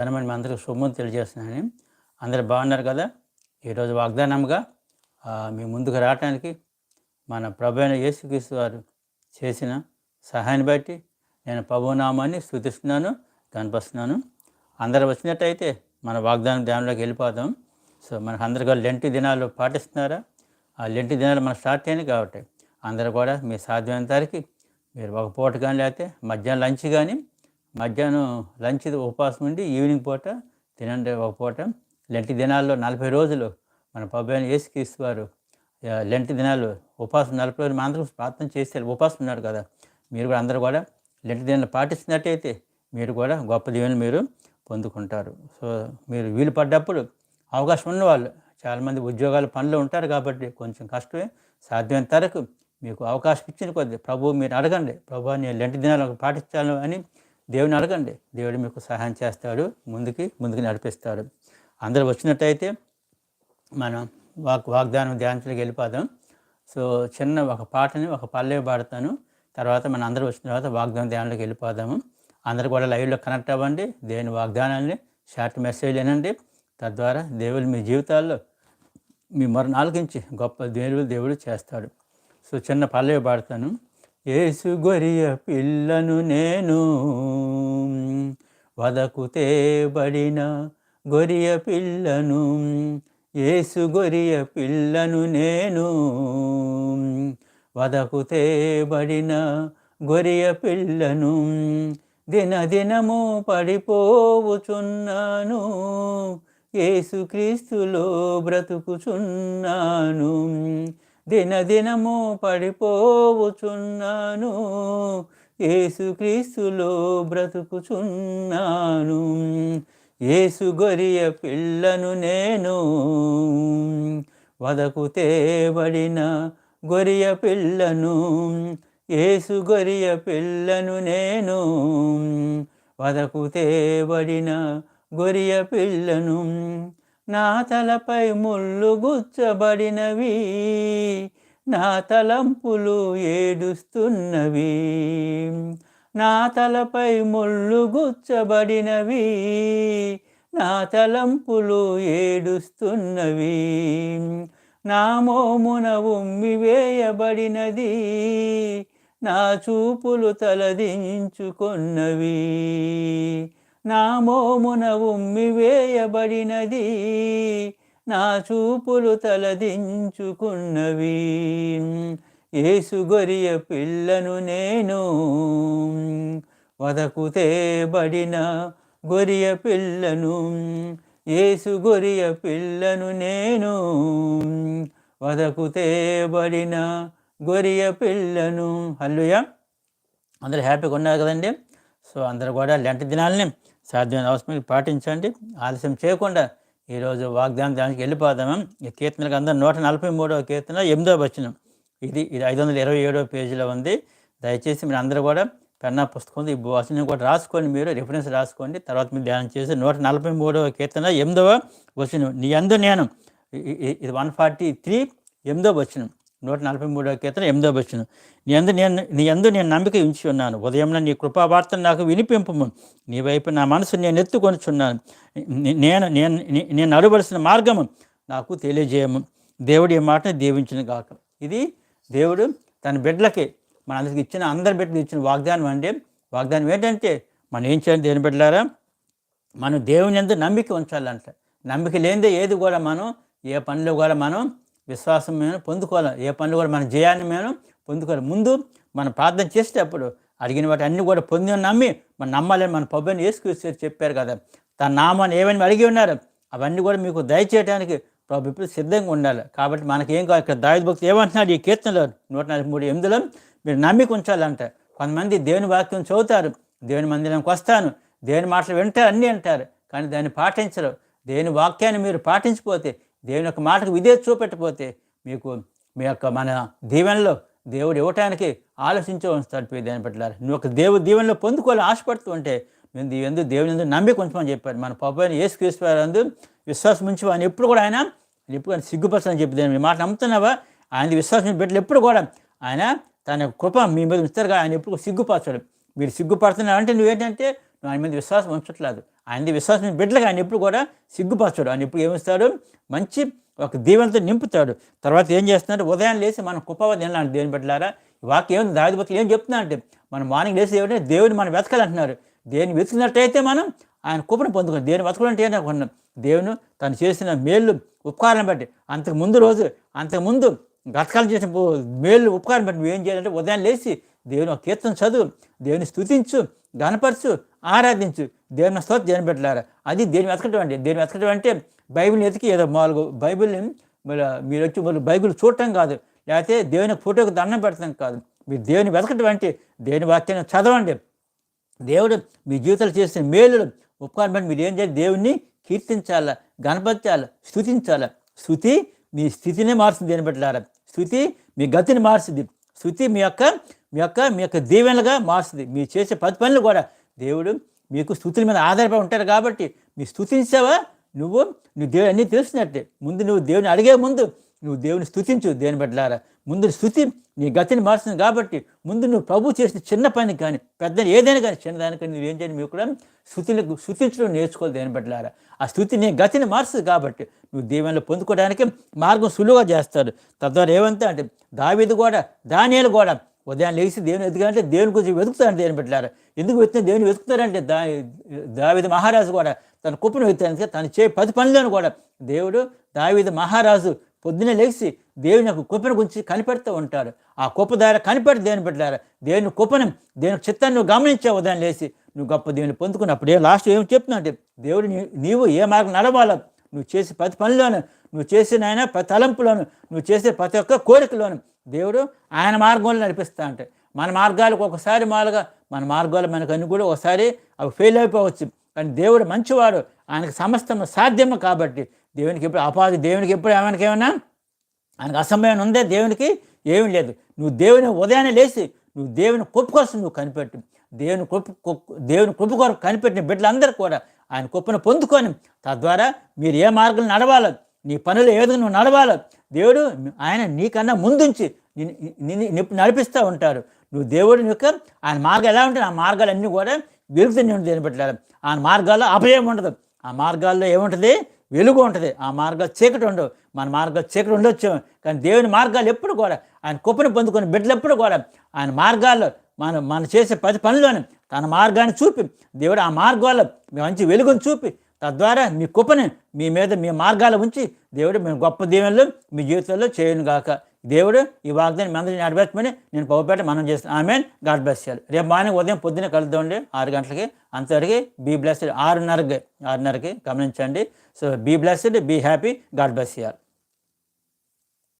ధనమని మీ అందరికీ శుభం తెలియజేస్తున్నాను. అందరు బాగున్నారు కదా? ఈరోజు వాగ్దానంగా మీ ముందుకు రావటానికి మన ప్రభు అయిన యేసుక్రీస్తు వారు చేసిన సహాయాన్ని బట్టి నేను ప్రభునామాన్ని స్థుతిస్తున్నాను కనిపిస్తున్నాను అందరు వచ్చినట్టయితే మన వాగ్దానం ధ్యానంలోకి వెళ్ళిపోదాం. సో మనకు అందరికీ లెంటి దినాలు పాటిస్తున్నారా? ఆ లెంటి దినాలు మనం స్టార్ట్ అయినాయి కాబట్టి అందరూ కూడా మీ సాధ్యమైనంత వరకు మీరు ఒక పూట కానీ లేకపోతే మధ్యాహ్నం లంచ్ కానీ మధ్యాహ్నం లంచ్ ఉపవాసం ఉండి ఈవినింగ్ పూట తినండి ఒక పూట. లెంటి దినాల్లో నలభై రోజులు మన పబ్బాయిని అయిన వారు లెంటి దినాలు ఉపవాసం నలభై రోజులు మా అందరూ ప్రార్థన చేస్తారు ఉపవాసం ఉన్నారు కదా. మీరు కూడా అందరూ కూడా లెంటి దినాలు పాటిస్తున్నట్టయితే మీరు కూడా గొప్ప దీవెని మీరు పొందుకుంటారు. సో మీరు వీలు పడ్డప్పుడు అవకాశం ఉన్నవాళ్ళు చాలామంది ఉద్యోగాలు పనులు ఉంటారు కాబట్టి కొంచెం కష్టమే. సాధ్యమైన తరకు మీకు అవకాశం ఇచ్చిన కొద్ది ప్రభు మీరు అడగండి. ప్రభు నేను లెంటి దినాలు పాటించాను అని దేవుని అడగండి. దేవుడు మీకు సహాయం చేస్తాడు. ముందుకి ముందుకు నడిపిస్తాడు. అందరూ వచ్చినట్టయితే మనం వాక్ వాగ్దానం ధ్యానంలోకి వెళ్ళిపోదాం. సో చిన్న ఒక పాటని ఒక పల్లవి పాడతాను. తర్వాత మన అందరూ వచ్చిన తర్వాత వాగ్దానం ధ్యానంలోకి వెళ్ళిపోదాము. అందరూ కూడా లైవ్లో కనెక్ట్ అవ్వండి. దేవుని వాగ్దానాన్ని షార్ట్ మెసేజ్ వినండి. తద్వారా దేవుడు మీ జీవితాల్లో మీ మరణాలకించి గొప్ప దేవుడు దేవుడు చేస్తాడు. సో చిన్న పల్లవి పాడతాను. ఏసు గొరియ పిల్లను నేను వదకు తేబడిన గొరియ పిల్లను ఏసు గొరియ పిల్లను నేను వదకు తేబడిన గొరియ పిల్లను దినదినము పడిపోవుచున్నాను. ఏసుక్రీస్తులో బ్రతుకుచున్నాను. దినదినము పడిపోవుచున్నాను. ఏసుక్రీస్తులో బ్రతుకుచున్నాను. ఏసు గొరియ పిల్లను నేను వదకు తేబడిన గొరియ పిల్లను. ఏసు గొరియ పిల్లను నేను వదకు తేబడిన గొరియ పిల్లను. నా తలపై ముళ్ళు గుచ్చబడినవి నా తలంపులు ఏడుస్తున్నవి నా తలపై ముళ్ళు గుచ్చబడినవి నా తలంపులు ఏడుస్తున్నవి నా మోమున ఉమ్మి వేయబడినది నా చూపులు తలదించుకున్నవి. నా మోమున ఉమ్మి వేయబడినది నా చూపులు తలదించుకున్నవి. ఏసు గొరియ పిల్లను నేను వదకు తేబడిన గొరియ పిల్లను ఏసు గొరియ పిల్లను నేను వదకు తేబడిన గొరియ పిల్లను. హల్లుయా అందరూ హ్యాపీగా ఉన్నారు కదండి. సో అందరూ కూడా లెంట దినాలని సాధ్యమైన అవసరం పాటించండి. ఆలస్యం చేయకుండా ఈరోజు వాగ్దానం దానికి వెళ్ళిపోదాము. ఈ కీర్తనలకు అందరూ నూట నలభై మూడవ కీర్తన ఎనిమిదవ వచనం. ఇది ఇది ఐదు వందల ఇరవై ఏడవ పేజీలో ఉంది. దయచేసి మీరు అందరూ కూడా పెన్నా పుస్తకం ఈ వచనం కూడా రాసుకోండి మీరు రిఫరెన్స్ రాసుకోండి. తర్వాత మీరు ధ్యానం చేసి నూట నలభై మూడవ కీర్తన ఎనిమిదవ వచనం. నీ అందు నేను ఇది వన్ ఫార్టీ త్రీ ఎనిమిదవ వచనం. నూట నలభై మూడో కీర్తన ఎనిమిదో వచ్చిన. నీ అందు నేను నీ అందు నేను నమ్మిక ఉంచి ఉన్నాను. ఉదయం నీ కృపావార్తను నాకు వినిపింపము. నీ వైపు నా మనసు నేను ఎత్తుకొనిచున్నాను. నేను నేను నేను నడవలసిన మార్గము నాకు తెలియజేయము. దేవుడి ఈ మాటను దీవించిన కాక ఇది దేవుడు తన బిడ్డలకి మనందరికి ఇచ్చిన అందరి బిడ్డలకు ఇచ్చిన వాగ్దానం అంటే వాగ్దానం ఏంటంటే మనం ఏం చేయాలి దేని బిడ్డలారా? మనం దేవుని ఎందు నమ్మిక ఉంచాలంట. నమ్మిక లేనిదే ఏది కూడా మనం ఏ పనిలో కూడా మనం విశ్వాసం మేము పొందుకోవాలి. ఏ పనులు కూడా మన జయాన్ని మేము పొందుకోవాలి. ముందు మనం ప్రార్థన చేసేటప్పుడు అడిగిన వాటి అన్ని కూడా పొంది నమ్మి మనం నమ్మాలని మన పబ్బని వేసుకు చెప్పారు కదా. తన నామాన్ని ఏమైనా అడిగి ఉన్నారు? అవన్నీ కూడా మీకు దయచేయడానికి ప్రభు ఇప్పుడు సిద్ధంగా ఉండాలి. కాబట్టి మనకి ఏం కాదు ఇక్కడ దావిద భక్తి ఏమంటున్నాడు ఈ కీర్తనలో నూట నలభై మూడు ఎనిమిదిలో? మీరు నమ్మిక ఉంచాలంట. కొంతమంది దేవుని వాక్యం చదువుతారు. దేవుని మందిరానికి వస్తాను. దేవుని మాటలు వింటారు అన్నీ అంటారు కానీ దాన్ని పాటించరు. దేవుని వాక్యాన్ని మీరు పాటించకపోతే దేవుని యొక్క మాటకు విధేయత చూపెట్టకపోతే మీకు మీ యొక్క మన దీవెనలో దేవుడు ఇవ్వటానికి ఆలోచించే ఉంచుతాడు ప్రియ దేని పట్ల నువ్వు ఒక దేవుడు దీవెనలో పొందుకోవాలని ఆశపడుతూ ఉంటే మేము దీ- ఎందు దేవుని ఎందు నమ్మిక ఉంచమని చెప్పారు. మన పప్పు అయిన క్రీస్తు విశ్వాసం ఉంచి అని ఎప్పుడు కూడా ఆయన ఎప్పుడు ఆయన సిగ్గుపరచని చెప్పి మీ మాట నమ్ముతున్నావా? ఆయన విశ్వాసం బిడ్డలు ఎప్పుడు కూడా ఆయన తన కృప మీ మీద ఇస్తారు ఆయన ఎప్పుడు సిగ్గుపరచడు. మీరు సిగ్గుపడుతున్నావు అంటే నువ్వేంటంటే నువ్వు ఆయన మీద విశ్వాసం ఉంచట్లేదు. ఆయన విశ్వాసం బిడ్డలకు ఆయన ఎప్పుడు కూడా సిగ్గుపరచాడు. ఆయన ఎప్పుడు ఏమిస్తాడు? మంచి ఒక దీవెనతో నింపుతాడు. తర్వాత ఏం చేస్తున్నాడు? ఉదయం లేచి మనం కుప్పవ తినాలంటే దేవుని బిడ్డలారా? వాక్యం ఏం దాదిపతులు ఏం చెప్తున్నా అంటే మనం మార్నింగ్ లేచి ఏమంటే దేవుని మనం వెతకాలంటున్నారు. దేన్ని వెతికినట్టయితే మనం ఆయన కుప్పను పొందుకున్నాం దేని వెతకడంటే ఏంటనుకున్నాం దేవుని తను చేసిన మేళ్ళు ఉపకారం బట్టి. అంతకు ముందు రోజు అంతకు ముందు గతకాలం చేసిన మేళ్ళు ఉపకారం బట్టి ఏం చేయాలంటే ఉదయం లేచి దేవుని ఒక కీర్తన చదువు దేవుని స్థుతించు గణపరచు ఆరాధించు. దేవుని స్తోత్ర దేవుని పెట్టలేరు అది దేని వెతకటం అంటే దేని వెతకటం అంటే బైబిల్ని ఎతికి ఏదో మామూలుగా బైబిల్ని మీరు వచ్చి మళ్ళీ బైబిల్ చూడటం కాదు. లేకపోతే దేవుని ఫోటోకి దండం పెట్టడం కాదు. మీరు దేవుని వెతకటం అంటే దేవుని వాక్యాన్ని చదవండి. దేవుడు మీ జీవితాలు చేసిన మేలులు ఉపకారం బట్టి మీరు ఏం చేయాలి? దేవుణ్ణి కీర్తించాలా? గణపరచాలా? స్థుతించాలా? స్థుతి మీ స్థితిని మారుస్తుంది దేని బట్లారా స్థుతి మీ గతిని మారుస్తుంది. స్థుతి మీ యొక్క మీ యొక్క మీ యొక్క దీవెనలుగా మారుస్తుంది. మీరు చేసే పది పనులు కూడా దేవుడు మీకు స్థుతుల మీద ఆధారపడి ఉంటారు కాబట్టి నీ స్థుతించావా? నువ్వు నువ్వు దేవుడు అన్నీ తెలిసినట్టే. ముందు నువ్వు దేవుని అడిగే ముందు నువ్వు దేవుని స్థుతించు దేని బట్లారా ముందు స్థుతి నీ గతిని మారుస్తుంది కాబట్టి ముందు నువ్వు ప్రభు చేసిన చిన్న పని కానీ పెద్ద ఏదైనా కానీ చిన్నదానికని నువ్వు ఏం చేయాలి మీకు కూడా స్థుతిని స్థుతించడం నేర్చుకోవాలి దేని బట్లారా ఆ స్థుతి నీ గతిని మారుస్తుంది కాబట్టి నువ్వు దీవెనలు పొందుకోవడానికి మార్గం సులువుగా చేస్తాడు. తద్వారా ఏమంతా అంటే దావీదు కూడా దానియాలు కూడా ఉదయం లేచి దేవుని ఎదుగుతారంటే దేవుని గురించి వెతుకుతారని దేవుని పెట్టారు ఎందుకు వెతుకుతారు దేవుని వెతుకుతారంటే దా దావిద మహారాజు కూడా తన కుప్పను వెతుకుతానికి తను చే పది పనులను కూడా దేవుడు దావిద మహారాజు పొద్దున్నే లేచి దేవుని యొక్క కుప్పను గురించి కనిపెడుతూ ఉంటారు ఆ కుప్ప ద్వారా కనిపెట్టి దేవుని పెట్టారు దేవుని కుప్పను దేవుని చిత్తాన్ని నువ్వు గమనించావు ఉదయం లేచి నువ్వు గొప్ప దేవుని పొందుకున్నప్పుడు ఏ లాస్ట్ ఏం చెప్తున్నా అంటే దేవుడు నీవు ఏ మార్గం నడవాలో నువ్వు చేసే ప్రతి పనిలోను నువ్వు చేసిన ఆయన ప్రతి తలంపులోను నువ్వు చేసే ప్రతి ఒక్క కోరికలోను దేవుడు ఆయన మార్గంలో నడిపిస్తా అంటే మన మార్గాలకు ఒకసారి మాలుగా మన మార్గాలు మనకు అన్ని కూడా ఒకసారి అవి ఫెయిల్ అయిపోవచ్చు. కానీ దేవుడు మంచివాడు. ఆయనకు సమస్తం సాధ్యము కాబట్టి దేవునికి ఎప్పుడు అపాధి దేవునికి ఎప్పుడు ఏమైనా ఏమన్నా? ఆయనకు అసమయం ఉందే దేవునికి ఏమీ లేదు. నువ్వు దేవుని ఉదయాన్నే లేచి నువ్వు దేవుని కృప కోసం నువ్వు కనిపెట్టు. దేవుని కృప దేవుని కృప కొరకు కనిపెట్టిన బిడ్డలందరూ కూడా ఆయన కృపను పొందుకొని తద్వారా మీరు ఏ మార్గం నడవాలో నీ పనులు ఏదో నువ్వు నడవాలో దేవుడు ఆయన నీకన్నా ముందుంచి నిన్ను నడిపిస్తూ ఉంటారు నువ్వు దేవుడి యొక్క ఆయన మార్గం ఎలా ఉంటే ఆ మార్గాలన్నీ కూడా వెలుగుతూనే ఉంటుంది దేని పెట్టాలి. ఆ మార్గాల్లో అభయం ఉండదు. ఆ మార్గాల్లో ఏముంటుంది? వెలుగు ఉంటుంది. ఆ మార్గాలు చీకటి ఉండవు. మన మార్గాలు చీకటి ఉండొచ్చు. కానీ దేవుని మార్గాలు ఎప్పుడు కూడా ఆయన కుప్పని పొందుకొని బిడ్డలు ఎప్పుడు కూడా ఆయన మార్గాల్లో మనం మనం చేసే ప్రతి పనిలోనే తన మార్గాన్ని చూపి దేవుడు ఆ మార్గాల్లో మంచి వెలుగును చూపి తద్వారా మీ కుప్పని మీ మీద మీ మార్గాలు ఉంచి దేవుడు మీ గొప్ప దీవెనలు మీ జీవితంలో చేయను గాక. దేవుడు ఈ వాగ్దాన్ని మీ అందరినీ నడిపించమని నేను పవపేట మనం చేస్తాను ఆమె గాడ్ బ్లెస్ చేయాలి రేపు మార్నింగ్ ఉదయం పొద్దున్నే కలుద్దామండి ఆరు గంటలకి. అంతవరకు బీ బ్లెస్డ్ ఆరున్నరకి ఆరున్నరకి గమనించండి. So be blessed be happy. God bless చేయాలి